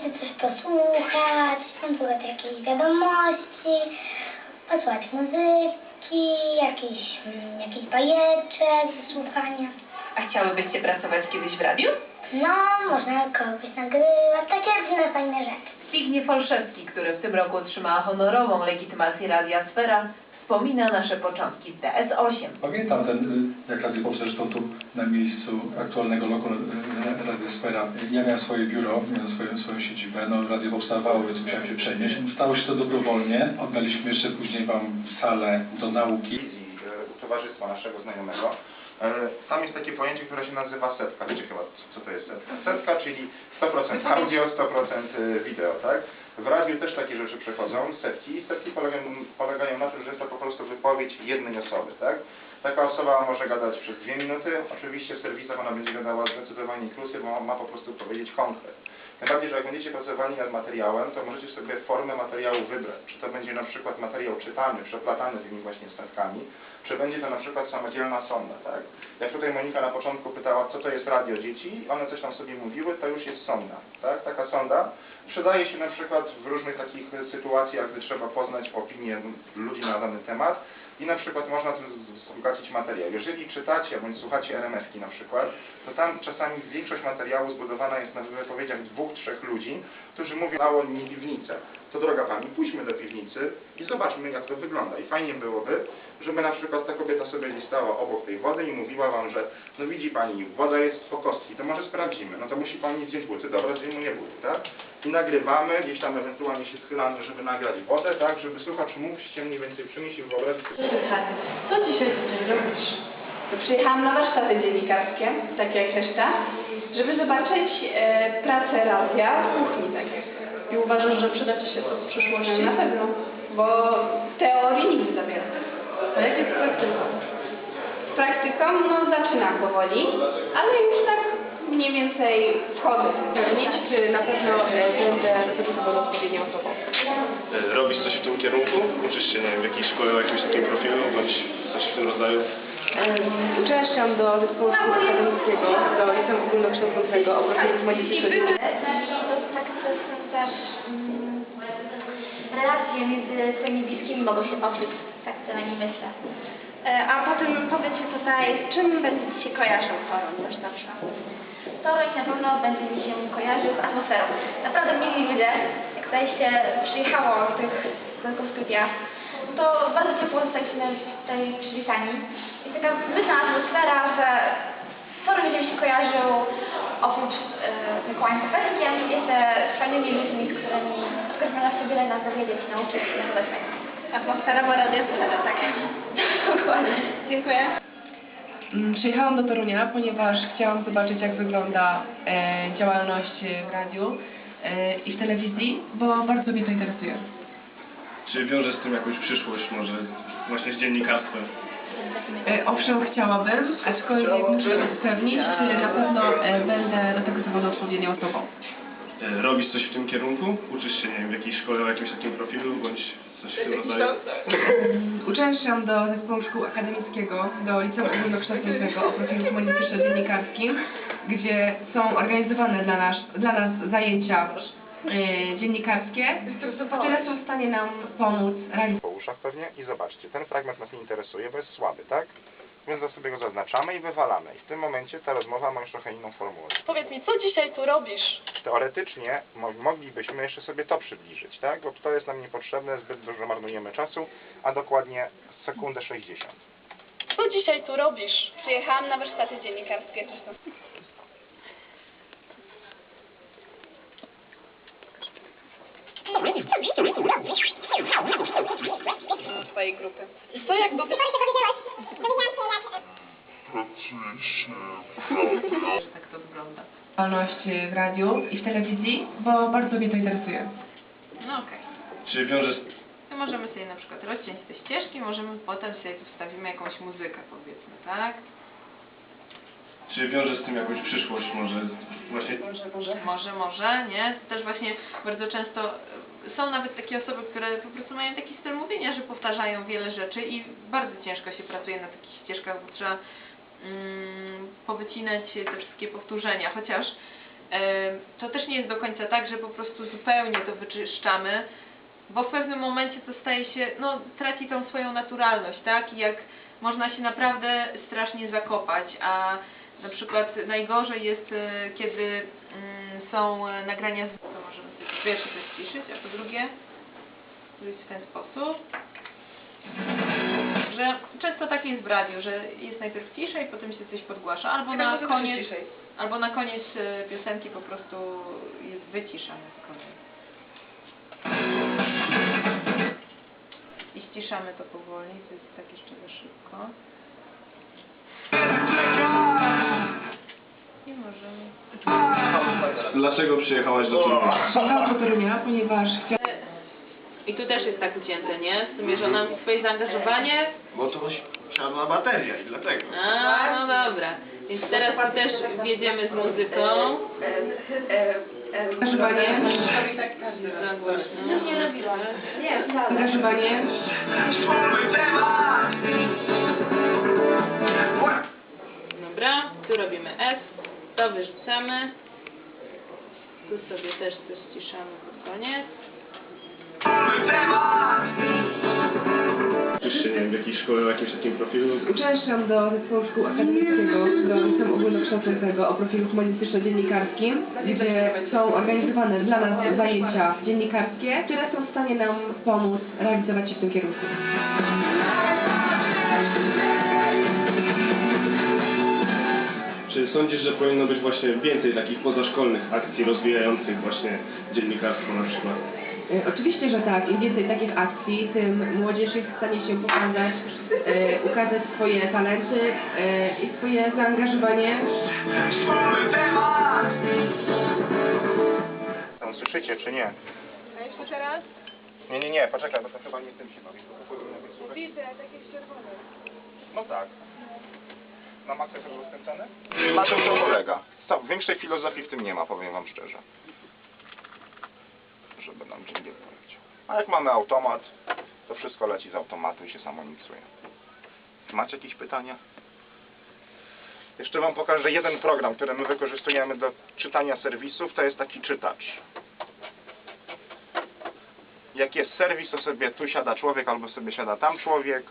coś posłuchać, posłuchać jakiejś wiadomości, posłuchać muzyki, jakiś, mm, jakiś bajeczek do słuchania. A chciałybyście pracować kiedyś w radiu? No, można kogoś nagrywać, takie różne fajne rzeczy. Zbigniew Olszewski, który w tym roku otrzymała honorową legitymację Radia Sfera, wspomina nasze początki w DS8. Pamiętam ten, y, jak Radio Polska, zresztą tu na miejscu aktualnego loku y, Radiosfera. Ja miałem swoje biuro, miałem swoją, swoją siedzibę, no radio powstawało, więc musiałem się przenieść. Stało się to dobrowolnie. Oddaliśmy jeszcze później Wam salę do nauki. towarzystwa naszego znajomego. E, Tam jest takie pojęcie, które się nazywa setka. Wiecie chyba, co to jest setka? Setka, czyli 100% audio, 100% wideo, tak? W radiu też takie rzeczy przechodzą, setki. Setki polegają, polegają na tym, że jest to po prostu wypowiedź jednej osoby, tak? Taka osoba może gadać przez dwie minuty. Oczywiście w serwisach ona będzie gadała zdecydowanie krócej, bo ma po prostu powiedzieć konkret. Tym bardziej, że jak będziecie pracowali nad materiałem, to możecie sobie formę materiału wybrać. Czy to będzie na przykład materiał czytany, przeplatany tymi właśnie setkami, czy będzie to na przykład samodzielna sonda, tak? Jak tutaj Monika na początku pytała, co to jest radio dzieci, one coś tam sobie mówiły, to już jest sonda, tak? Taka sonda przydaje się na przykład w różnych takich sytuacjach, gdy trzeba poznać opinię ludzi na dany temat i na przykład można tym wzbogacić materiał. Jeżeli czytacie bądź słuchacie RMF-ki na przykład, to tam czasami większość materiału zbudowana jest na wypowiedziach dwóch, trzech ludzi, którzy mówią dało mi piwnicę. To droga Pani, pójdźmy do piwnicy i zobaczmy jak to wygląda. I fajnie byłoby, żeby na przykład ta kobieta sobie listała obok tej wody i mówiła Wam, że no widzi Pani, woda jest po kostki, to może sprawdzimy. No to musi Pani zdjąć buty, dobra, zdejmuje buty, tak? I nagrywamy, gdzieś tam ewentualnie się schylamy, żeby nagrać wodę, tak? Żeby słuchacz mógł się mniej więcej przemieścił wyobrazić sobie Co dzisiaj robisz? To przyjechałam na warsztaty dziennikarskie, tak jak reszta, żeby zobaczyć e, pracę radia w kuchni, tak jak. I uważasz, że przyda Ci się to w przyszłości? Na pewno, bo teorii nigdy za wiele. A jak jest praktyką? Z praktyką, no zaczynam powoli, ale już tak mniej więcej wchodzę. Spełnić, czy na pewno e, będę zawodu odpowiednią osobą? E, robisz coś w tym kierunku? Uczysz się, nie wiem, w jakiejś szkole, o jakimś takim profilu, bądź coś w tym rodzaju? Uczęszczam do zespołu szkół akademickiego, do liceum ogólnokształcącego o profilu humanistycznym. Tak też mm, relacje między twoimi bliskimi mogą się poczuć, tak przynajmniej myślę. E, A potem powiedz mi tutaj, z czym będzie Ci się kojarzył Toruń też na przykład? Toruń na pewno będzie mi się kojarzył z atmosferą. Naprawdę mili ludzie, się przyjechało do tych, tego studia, to bardzo ciepło zostaliśmy tutaj przywitani. Jest taka wytna atmosfera, że Toruń będzie się kojarzył oprócz e, Mikołajem Kopeckiem, jeszcze z fajnymi ludźmi, z którymi, z których można się wiele nas dowiedzieć, nauczyć i naprawdę fajnie. Atmosfera była radiosfera, tak? Dokładnie. Dziękuję. Mm, Przyjechałam do Torunia, ponieważ chciałam zobaczyć, jak wygląda e, działalność w radiu e, i w telewizji, bo bardzo mnie to interesuje. Czy wiążesz z tym jakąś przyszłość, może właśnie z dziennikarstwem? E, owszem, chciałabym, aczkolwiek muszę zapewnić, że na pewno e, będę do tego zawodu odpowiednią osobą. E, robisz coś w tym kierunku? Uczysz się, nie wiem, w jakiejś szkole, o jakimś takim profilu, bądź coś w tym rodzaju? Uczęszczam do zespołu szkół akademickiego, do liceum ogólnokształcącego o profilu humanistyczno-dziennikarskim, gdzie są organizowane dla nas, dla nas zajęcia e, dziennikarskie, które są w stanie nam pomóc realizować po uszach pewnie i zobaczcie, ten fragment nas nie interesuje, bo jest słaby, tak? Więc sobie go zaznaczamy i wywalamy. I w tym momencie ta rozmowa ma już trochę inną formułę. Powiedz mi, co dzisiaj tu robisz? Teoretycznie mo moglibyśmy jeszcze sobie to przybliżyć, tak? Bo to jest nam niepotrzebne, zbyt dużo marnujemy czasu, a dokładnie sekundę 60. Co dzisiaj tu robisz? Przyjechałam na warsztaty dziennikarskie zresztą. Twojej grupy. Co jakby... Tak to wygląda. Działalność w radiu i w telewizji, bo bardzo mnie to interesuje. No okej. Czy wiążesz... To możemy sobie na przykład rozciąć te ścieżki, możemy potem sobie wstawimy jakąś muzykę powiedzmy, tak? Czy wiążesz z tym jakąś przyszłość, może właśnie... Może, może, nie? Też właśnie bardzo często e, są nawet takie osoby, które po prostu mają taki styl mówienia, że powtarzają wiele rzeczy i bardzo ciężko się pracuje na takich ścieżkach, bo trzeba mm, powycinać te wszystkie powtórzenia, chociaż Em, To też nie jest do końca tak, że po prostu zupełnie to wyczyszczamy, bo w pewnym momencie to staje się, no traci tą swoją naturalność, tak? I jak można się naprawdę strasznie zakopać, a na przykład najgorzej jest, e, kiedy mm, są e, nagrania z... To możemy sobie po pierwsze to ściszyć, a po drugie zrobić w ten sposób, że często tak jest w radiu, że jest najpierw cisza i potem się coś podgłasza, albo na koniec, albo na koniec e, piosenki po prostu jest wyciszany koniec. I ściszamy to powoli, to jest tak jeszcze za szybko. Dlaczego przyjechałaś do Toruniu? Przyjechałam do Torunia, ponieważ chciałam I tu też jest tak ucięte, nie? Z tymi żonami swoje zaangażowanie. Bo to siadła bateria i dlatego. A, no dobra. Więc teraz też wjedziemy z muzyką. zaangażowanie, Za głośno. Nie robiłam. Nie, wcale. zaangażowanie, Dobra, tu robimy F, to wyrzucamy. Tu sobie też coś ściszamy pod koniec. Uczysz się, nie wiem, w jakiej szkole, jakimś takim profilu? Uczęszczam do Zespołu Szkół Akademickiego, do Liceum Ogólnokształcącego o profilu humanistyczno-dziennikarskim, gdzie są organizowane dla nas zajęcia dziennikarskie, które są w stanie nam pomóc realizować się w tym kierunku. Sądzisz, że powinno być właśnie więcej takich pozaszkolnych akcji rozwijających właśnie dziennikarstwo na przykład? E, Oczywiście, że tak. Im więcej takich akcji, tym młodzież jest w stanie się pokazać, e, ukazać swoje talenty e, i swoje zaangażowanie. Tam słyszycie, czy nie? A jeszcze teraz? Nie, nie, nie, poczekaj, bo to chyba nie z tym się bawi. Widzę, takie czerwone. No tak. Na maksa jest rozkręcony? Na czym to polega? Większej filozofii w tym nie ma, powiem wam szczerze. Żeby nam dżingiel poleciał. A jak mamy automat, to wszystko leci z automatu i się samo miksuje. Macie jakieś pytania? Jeszcze wam pokażę jeden program, który my wykorzystujemy do czytania serwisów, to jest taki czytacz. Jak jest serwis, to sobie tu siada człowiek albo sobie siada tam człowiek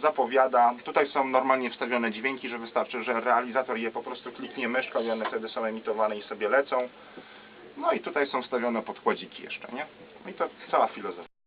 zapowiada. Tutaj są normalnie wstawione dźwięki, że wystarczy, że realizator je po prostu kliknie myszką i one wtedy są emitowane i sobie lecą. No i tutaj są wstawione podkładziki jeszcze, nie? No i to cała filozofia.